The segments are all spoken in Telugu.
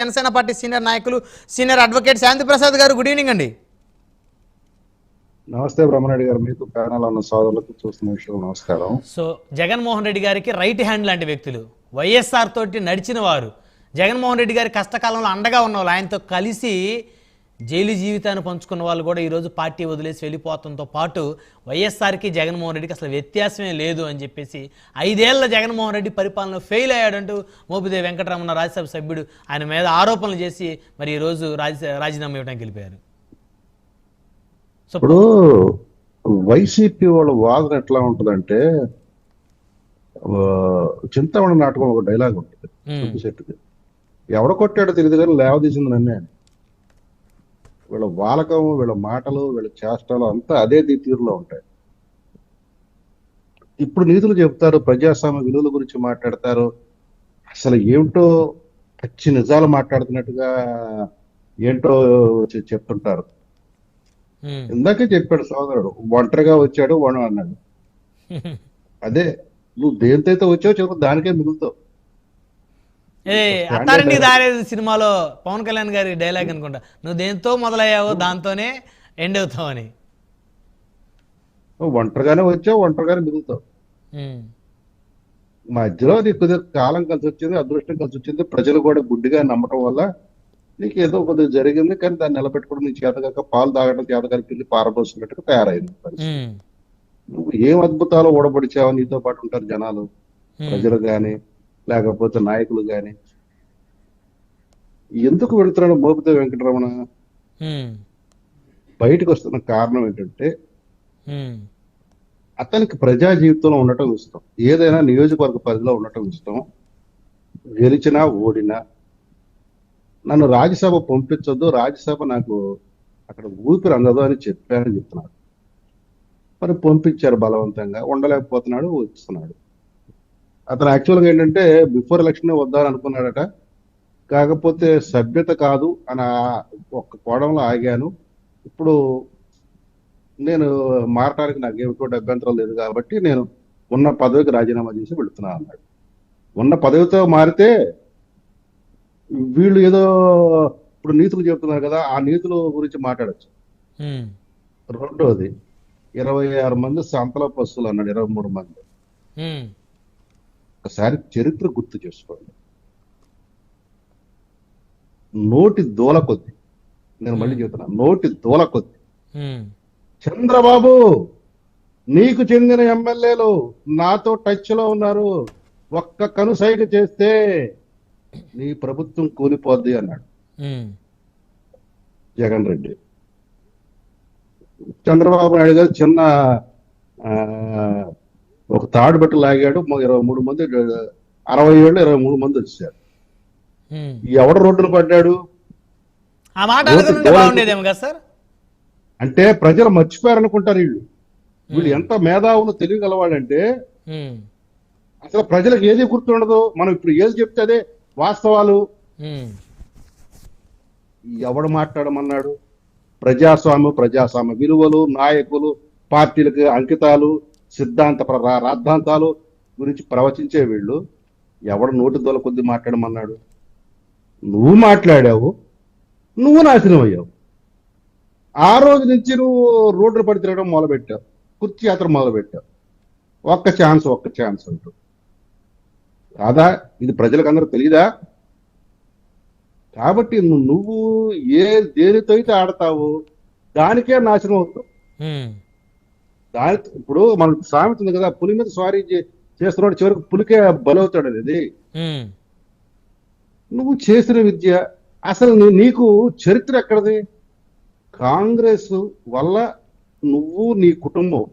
జనసేన పార్టీ సీనియర్ నాయకులు senior advocate Shanti Prasad garu good evening అండి. నమస్తే బ్రహ్మరెడ్డి గారు మీకు ప్యానల్ ఉన్న సోదరులకు చూస్తున్న విషయం నమస్కారం. సో జగన్మోహన్ రెడ్డి గారికి రైట్ హ్యాండ్ లాంటి వ్యక్తులు. వైఎస్ఆర్ తోటి నడిచిన వారు. జగన్మోహన్ రెడ్డి గారి కష్టకాలంలో అండగా ఉన్న వాళ్ళు ఆయనతో కలిసి జైలు జీవితాన్ని పంచుకున్న వాళ్ళు కూడా ఈరోజు పార్టీ వదిలేసి వెళ్ళిపోవడంతో పాటు వైఎస్ఆర్కి జగన్మోహన్ రెడ్డికి అసలు వ్యత్యాసమే లేదు అని చెప్పేసి ఐదేళ్ళ జగన్మోహన్ రెడ్డి పరిపాలన ఫెయిల్ అయ్యాడంటూ మోపిదేవి వెంకటరమణ రాజ్యసభ సభ్యుడు ఆయన మీద ఆరోపణలు చేసి మరి ఈరోజు రాజ రాజీనామా ఇవ్వడానికి వెళ్ళిపోయారు. ఇప్పుడు వైసీపీ వాళ్ళ వాదన ఎట్లా ఉంటుందంటే చింతామణి నాటకం ఒక డైలాగ్ ఉంటుంది. ఎవడ కొట్టాడో తెలియదు కానీ లేవదీసింది నన్నే అని. వీళ్ళ వాలకం వీళ్ళ మాటలు వీళ్ళ చేష్టలు అంతా అదే తీరులో ఉంటాయి. ఇప్పుడు నీతులు చెప్తారు ప్రజాస్వామ్య విలువల గురించి మాట్లాడతారు. అసలు ఏమిటో పచ్చి నిజాలు మాట్లాడుతున్నట్టుగా ఏంటో చెప్తుంటారు. ఇందాకే చెప్పాడు సోదరుడు ఒంటరిగా వచ్చాడు వణం అన్నాడు. అదే నువ్వు అయితే వచ్చావు చెప్పు దానికే మిగులుతావు. ఏ అత్తారింటికి దారేది సినిమాలో పవన్ కళ్యాణ్ గారి డైలాగ్ అనుకుంటా నువ్వు దేంతో మొదలయ్యావో దాంతోనే ఎండ్ అవుతావు అని ఒంటరిగానే వచ్చావు ఒంటరిగానే మిగులుతావు. మధ్యలో నీకు కొద్దిగా కాలం కలిసి వచ్చింది అదృష్టం కలిసి వచ్చింది ప్రజలు కూడా గుడ్డిగా నమ్మటం వల్ల నీకు ఏదో కొద్దిగా జరిగింది కానీ దాన్ని నిలబెట్టుకోవడం నీ చేతగాక పాలు తాగడం చేతగాక పిల్లి పారబోసినట్టుగా తయారైంది. నువ్వు ఏం అద్భుతాలు ఓడబడిచావో నీతో పాటు ఉంటారు జనాలు. ప్రజలు గాని లేకపోతే నాయకులు గాని. ఎందుకు వెళుతున్నాడు మోపితే వెంకటరమణ. బయటకు వస్తున్న కారణం ఏంటంటే. అతనికి ప్రజా జీవితంలో ఉండటం ఇష్టం. ఏదైనా నియోజకవర్గ పరిధిలో ఉండటం ఇష్టం. గెలిచినా ఓడినా నన్ను రాజ్యసభ పంపించొద్దు రాజ్యసభ నాకు అక్కడ ఊపిరి అందదు అని చెప్పానని చెప్తున్నాడు మరి పంపించారు బలవంతంగా ఉండలేకపోతున్నాడు వస్తున్నాడు అతను యాక్చువల్గా ఏంటంటే బిఫోర్ ఎలక్షన్ వద్దాని అనుకున్నాడట. కాకపోతే సభ్యత కాదు అని ఒక్క కోణంలో ఆగాను. ఇప్పుడు నేను మారటానికి నాకు ఏమిటో అభ్యంతరం లేదు కాబట్టి నేను ఉన్న పదవికి రాజీనామా చేసి వెళుతున్నా అన్నాడు. ఉన్న పదవితో మారితే వీళ్ళు ఏదో ఇప్పుడు నీతులు చెప్తున్నారు కదా ఆ నీతుల గురించి మాట్లాడచ్చు. రెండోది ఇరవై ఆరు మంది సంతల పశువులు అన్నాడు ఇరవై మూడు మంది. ఒకసారి చరిత్ర గుర్తు చేసుకోండి. నోటి దూల కొద్ది. నేను మళ్ళీ చెబుతున్నా నోటి దూల కొద్ది. చంద్రబాబు నీకు చెందిన ఎమ్మెల్యేలు నాతో టచ్లో ఉన్నారు. ఒక్క కనుసైగ చేస్తే నీ ప్రభుత్వం కూలిపోద్ది అన్నాడు. జగన్ రెడ్డి. చంద్రబాబు నాయుడు గారు చిన్న ఒక తాడు బట్టి లాగాడు ఇరవై మూడు మంది అరవై ఏళ్ళు ఇరవై మూడు మంది వచ్చారు. ఎవడు రోడ్డున పడ్డాడు? అంటే ప్రజలు మర్చిపోయారనుకుంటారు వీళ్ళు. వీళ్ళు ఎంత మేధావులు తెలియగలవాడంటే. అసలు ప్రజలకు ఏది గుర్తుండదు మనం ఇప్పుడు ఏది చెప్తే అదే వాస్తవాలు. ఎవడు మాట్లాడమన్నాడు? ప్రజాస్వామ్యం ప్రజాస్వామ్య విలువలు నాయకులు పార్టీలకు అంకితాలు సిద్ధాంత రాద్ధాంతాలు గురించి ప్రవచించే వీళ్ళు. ఎవడు నోటి దొల కొద్ది మాట్లాడమన్నాడు? నువ్వు మాట్లాడావు నువ్వు నాశనం అయ్యావు. ఆ రోజు నుంచి నువ్వు రోడ్డు పడి తిరగడం మొదలుపెట్టావు కుర్చీ యాత్ర మొదలుపెట్టావు. ఒక్క ఛాన్స్ ఒక్క ఛాన్స్ అంటూ. కాదా ఇది ప్రజలకు అందరూ తెలియదా కాబట్టి నువ్వు ఏ దేనితో అయితే ఆడతావు దానికే నాశనం అవుతావు. దాని ఇప్పుడు మనకు సామెత ఉంది కదా పులి మీద స్వారీ చేస్తున్నాడు చివరికి పులికే బలవుతాడు అనేది. నువ్వు చేసిన విద్య అసలు నీకు చరిత్ర ఎక్కడది? కాంగ్రెస్ వల్ల నువ్వు నీ కుటుంబం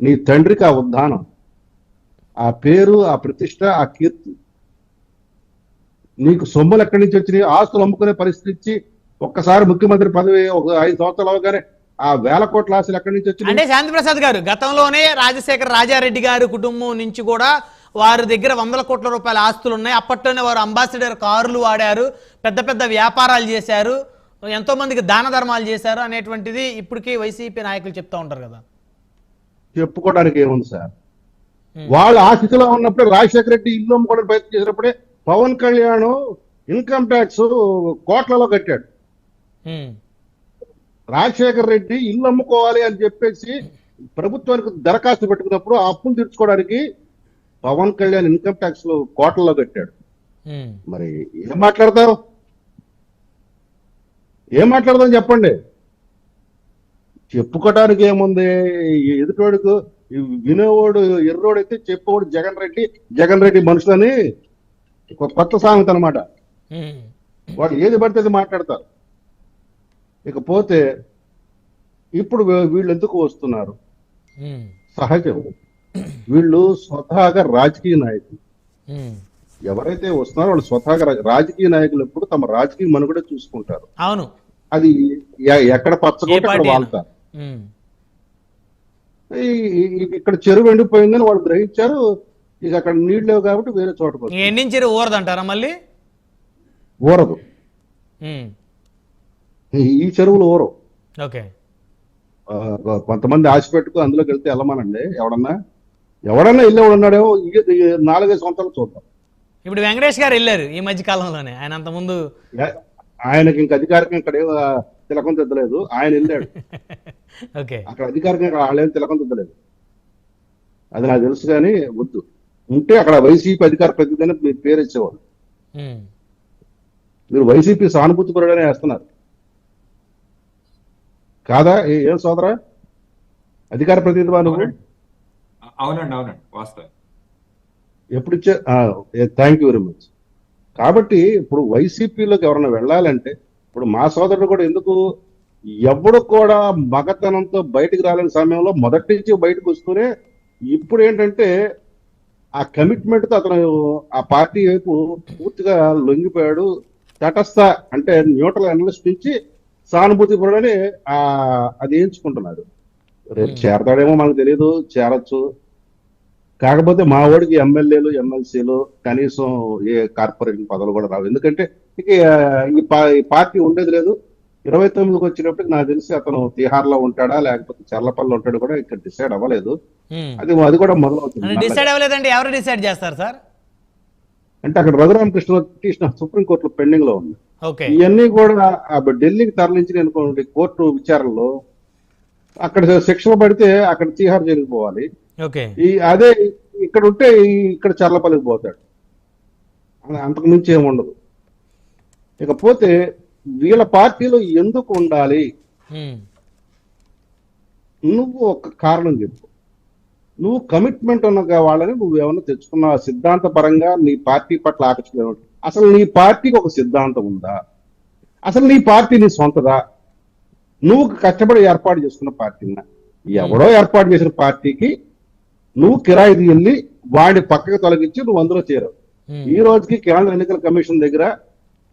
నీ తండ్రికి ఆ ఉద్దానం ఆ పేరు ఆ ప్రతిష్ట ఆ కీర్తి నీకు సొమ్ములు ఎక్కడి నుంచి వచ్చినాయి? ఆస్తులు అమ్ముకునే పరిస్థితి ఇచ్చి ఒక్కసారి ముఖ్యమంత్రి పదవి ఒక ఐదు సంవత్సరాలు అవగానే ఆ వేల కోట్ల ఆస్తులు ఎక్కడి నుంచి వచ్చినాయి? అంటే శాంతి ప్రసాద్ గారు గతంలోనే రాజశేఖర రాజారెడ్డి గారి కుటుంబం నుంచి కూడా వారి దగ్గర వందల కోట్ల రూపాయల ఆస్తులు ఉన్నాయి అప్పట్లోనే వారు అంబాసిడర్ కారులు వాడారు పెద్ద పెద్ద వ్యాపారాలు చేశారు ఎంతో మందికి దాన ధర్మాలు చేశారు అనేటువంటిది ఇప్పటికీ వైసీపీ నాయకులు చెప్తా ఉంటారు కదా. చెప్పుకోవడానికి ఏముంది సార్? వాళ్ళు ఆ స్థితిలో ఉన్నప్పుడే రాజశేఖర రెడ్డి ఇల్లు అమ్ముకోవడానికి ప్రయత్నం చేసినప్పుడే పవన్ కళ్యాణ్ ఇన్కమ్ ట్యాక్స్ కోట్లలో కట్టాడు. రాజశేఖర్ రెడ్డి ఇల్లు అమ్ముకోవాలి అని చెప్పేసి ప్రభుత్వానికి దరఖాస్తు పెట్టుకున్నప్పుడు ఆ అప్పులు తీర్చుకోవడానికి పవన్ కళ్యాణ్ ఇన్కమ్ ట్యాక్స్లో కోట్లలో కట్టాడు. మరి ఏం మాట్లాడతావు ఏం మాట్లాడదాం చెప్పండి. చెప్పుకోవడానికి ఏముంది? ఎదుటోడుకు వినేవాడు ఎర్రోడు అయితే చెప్పేవాడు జగన్ రెడ్డి జగన్ రెడ్డి మనుషులని కొత్త సామెత అనమాట వాడు ఏది పడితే మాట్లాడతారు. ఇకపోతే ఇప్పుడు వీళ్ళు ఎందుకు వస్తున్నారు? సహజం. వీళ్ళు స్వతహాగా రాజకీయ నాయకులు. ఎవరైతే వస్తున్నారో వాళ్ళు స్వతహాగా రాజకీయ నాయకులు ఎప్పుడు తమ రాజకీయ మనుగడ చూసుకుంటారు. అవును. అది ఎక్కడ పచ్చగొట్టి అక్కడ. వాళ్తారు. ఇక్కడ చెరువు ఎండిపోయిందని వాళ్ళు గ్రహించారు. ఇక అక్కడ నీళ్ళు లేవు కాబట్టి వేరే చోటకు ఇంక వస్తారు. ఎండించేరు ఊరదంటారా మళ్ళీ? ఊరదు. ఈ- చెరువులు ఊరవు. ఓకే. కొంతమంది ఆశ పెట్టుకు అందులోకి వెళ్తే వెళ్ళమానండి. ఎవడన్నా ఎవడన్నా ఈ- ఈ నాలుగైదు సంవత్సరాలు చూద్దాం. ఇప్పుడు వెంకటేష్ గారు వెళ్ళారు ఈ మధ్య కాలంలోనే. ఆయన అంత ముందు ఆయనకి ఇంక అధికారికంగా ఇక్కడ తిలకం తిద్దలేదు ఆయన వెళ్ళాడు. ఓకే. అక్కడ అధికారికంగా వాళ్ళేం తిలకం తిద్దలేదు అది నాకు తెలుసు కానీ వద్దు. ఉంటే అక్కడ వైసీపీ అధికార మీరు పేరు ఇచ్చేవాళ్ళు. మీరు వైసీపీ సానుభూతి పరుడనే వేస్తున్నారు. కాదా? ఏ- సోదరా? అధికార ప్రతినిధి నువ్వు? అవునండి. అవునండి వాస్తవం. ఎప్పుడు ఇచ్చే థ్యాంక్ యూ వెరీ మచ్ కాబట్టి ఇప్పుడు వైసీపీలోకి ఎవరైనా వెళ్ళాలంటే ఇప్పుడు మా సోదరుడు కూడా ఎందుకు ఎవడు కూడా మగతనంతో బయటికి రాలేని సమయంలో మొదటి నుంచి బయటకు వస్తూనే ఇప్పుడు ఏంటంటే ఆ కమిట్మెంట్తో అతను ఆ పార్టీ వైపు పూర్తిగా లొంగిపోయాడు. తటస్థ అంటే న్యూట్రల్ అనలిస్ట్ నుంచి సానుభూతి పడని ఆ అది ఎంచుకుంటున్నాడు రేపు చేరతాడేమో మనకు తెలియదు చేరొచ్చు. కాకపోతే మా వాడికి ఎమ్మెల్యేలు ఎమ్మెల్సీలు కనీసం ఏ కార్పొరేషన్ పదవులు కూడా రావు. ఎందుకంటే ఇక ఈ పార్టీ ఉండేది లేదు. ఇరవై తొమ్మిదికి వచ్చినప్పటికి నాకు తెలిసి అతను తిహార్లో ఉంటాడా లేకపోతే చర్లపల్లి ఉంటాడు కూడా ఇక్కడ డిసైడ్ అవ్వలేదు. అది అది కూడా మొదలవుతుంది. అంటే డిసైడ్ అవ్వలేదండి ఎవరు డిసైడ్ చేస్తారు సార్? అంటే అక్కడ రఘురామకృష్ణ పిటిషన్ సుప్రీంకోర్టులో పెండింగ్లో ఉంది. ఇవన్నీ కూడా ఢిల్లీకి తరలించిన అనుకోండి కోర్టు విచారణలో అక్కడ శిక్షలు పడితే అక్కడ తిహార్ జైలుకి పోవాలి. ఈ అదే ఇక్కడ ఉంటే ఇక్కడ చర్లపల్లికి పోతాడు. అంతకు మించి ఏమి ఉండదు. ఇకపోతే వీళ్ళ పార్టీలో ఎందుకు ఉండాలి? నువ్వు ఒక కారణం చెప్పు. నువ్వు కమిట్మెంట్ ఉన్న వాళ్ళని నువ్వు ఏమన్నా తెచ్చుకున్నావు? సిద్ధాంత పరంగా నీ పార్టీ పట్ల ఆకర్షణ అసలు నీ పార్టీకి ఒక సిద్ధాంతం ఉందా? అసలు నీ పార్టీ నీ సొంతదా? నువ్వు కష్టపడి ఏర్పాటు చేసుకున్న పార్టీనా? ఎవడో ఏర్పాటు చేసిన పార్టీకి నువ్వు కిరాయి వెళ్ళి వాడి పక్కకు తొలగించి నువ్వు అందులో చేరావు. ఉమ్, ఈ రోజుకి కేంద్ర ఎన్నికల కమిషన్ దగ్గర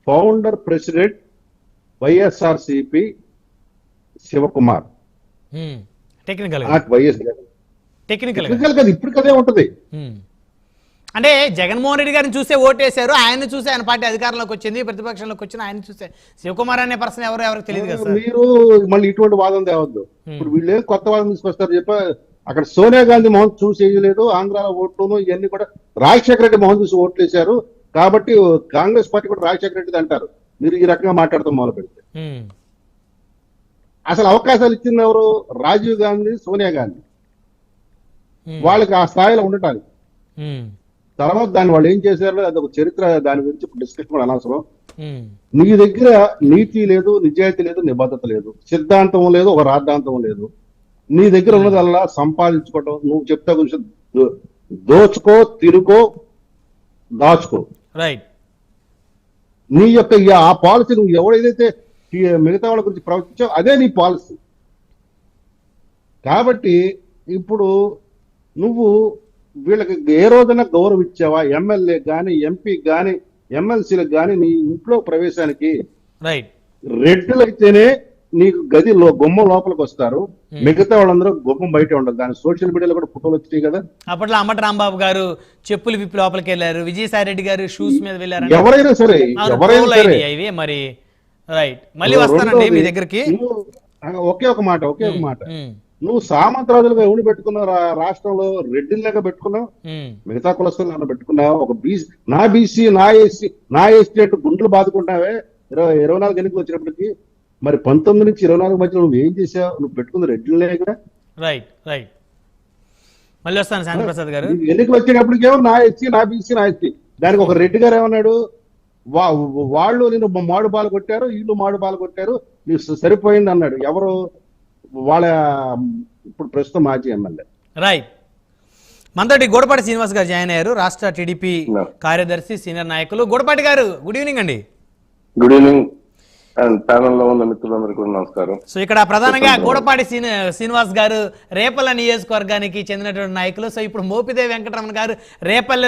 founder president YSR CP Shivakumar. Technical నాకు వైఎస్ టెక్నికల్ కదా ఇప్పుడు కదే ఉంటది. ఉమ్. అంటే జగన్మోహన్ రెడ్డి గారిని చూసే ఓటేశారు ఆయన్ని చూసి ఆయన పార్టీ అధికారంలోకి వచ్చింది ప్రతిపక్షంలోకి వచ్చిన ఆయన చూసే శివకుమార్ అనే పర్సన్ ఎవరు ఎవరికి తెలియదు కదా మీరు మళ్ళీ ఇటువంటి వాదం తేవద్దు. ఇప్పుడు వీళ్ళు ఏం కొత్త వాదం తీసుకొస్తారు చెప్ప అక్కడ సోనియా గాంధీ మొహం చూసి వేయలేదు ఆంధ్ర ఓట్లును ఇవన్నీ కూడా రాజశేఖర రెడ్డి మొహం చూసి ఓట్లు వేశారు కాబట్టి కాంగ్రెస్ పార్టీ కూడా రాజశేఖర రెడ్డి అంటారు. మీరు ఈ రకంగా మాట్లాడతాం మొదలు పెడితే. అసలు అవకాశాలు ఇచ్చింది ఎవరు? రాజీవ్ గాంధీ సోనియా గాంధీ. వాళ్ళకి ఆ స్థాయిలో ఉండటానికి. తర్వాత దాన్ని వాళ్ళు ఏం చేశారో? అది ఒక చరిత్ర దాని గురించి డిస్కషన్ కూడా అనవసరం. నీ దగ్గర నీతి లేదు నిజాయితీ లేదు నిబద్ధత లేదు. సిద్ధాంతం లేదు ఒక రాద్ధాంతం లేదు. నీ దగ్గర ఉన్నదల్లా సంపాదించుకోవటం నువ్వు చెప్తా గురించి దో- దోచుకో తిరుకో దాచుకో. రైట్ నీ యొక్క ఆ పాలసీ నువ్వు ఎవడైతే ఈ మిగతా వాళ్ళ గురించి ప్రవర్తించావు అదే నీ పాలసీ కాబట్టి ఇప్పుడు నువ్వు వీళ్ళకి ఏ రోజున గౌరవం ఇచ్చావా ఎమ్మెల్యే గాని ఎంపీ గాని ఎమ్మెల్సీలకు గాని నీ ఇంట్లో ప్రవేశానికి రైట్ రెడ్లు అయితేనే నీకు గది గుమ్మం లోపలికి వస్తారు. మిగతా వాళ్ళందరూ గుమ్మం బయట ఉండదు దాని సోషల్ మీడియాలో కూడా ఫోటోలు వచ్చినాయి కదా. అప్పట్లో అంబటి రాంబాబు గారు చెప్పులు విప్పి లోపలికి వెళ్ళారు. విజయసాయి రెడ్డి గారు షూస్ మీద వెళ్ళారు ఎవరైనా సరే ఎవరైనా సరే. ఇవి మరి. రైట్ మళ్ళీ వస్తానండి మీ దగ్గరికి. ఒకే ఒక మాట ఒకే ఒక మాట. ఉమ్, నువ్వు సామంతరాజులుగా ఎవడు పెట్టుకున్నావు రా- రాష్ట్రంలో రెడ్డిల్లాగా పెట్టుకున్నావు? మిగతా కులస్తులను పెట్టుకున్నావు? ఒక బీసీ నా బీసీ నా ఎస్సీ నా ఎస్టీ అంటూ గుండెలు బాదుకుంటావే? ఇరవై ఇరవై నాలుగు ఎన్నికలు వచ్చినప్పటికి మరి పంతొమ్మిది నుంచి ఇరవై నాలుగు మధ్యలో నువ్వు ఏం చేసావు? నువ్వు పెట్టుకుంది రెడ్డిలేగా రైట్ రైట్. మళ్ళీ వస్తాను శాంతిప్రసాద్ గారు. నీకు ఎన్నికలు వచ్చేటప్పటికి ఏమో నా ఎస్సీ నా బీసీ నా ఎస్టీ. దానికి ఒక రెడ్డి గారు ఏమన్నాడు? వా వాళ్ళు నేను మాడు బాలు కొట్టారు వీళ్ళు మాడు బాలు కొట్టారు నీకు సరిపోయింది అన్నాడు. ఎవరు? వాళ్ళ ఇప్పుడు ప్రస్తుతం మాజీ ఎమ్మెల్యే. రైట్ మనతోటి గోడపాటి శ్రీనివాస్ గారు జాయిన్ అయ్యారు. రాష్ట్ర టీడీపీ. కార్యదర్శి సీనియర్ నాయకులు. గోడపాటి గారు గుడ్ ఈవినింగ్ అండి. గుడ్ ఈవినింగ్ అండ్ ప్యానల్లో ఉన్న మిత్రులందరికీ కూడా నమస్కారం. సో ఇక్కడ ప్రధానంగా గూడపాటి శ్రీని శ్రీనివాస్ గారు రేపల్ల నియోజకవర్గానికి చెందినటువంటి నాయకులు. సో ఇప్పుడు మోపిదేవి వెంకటరమణ గారు రేపల్లె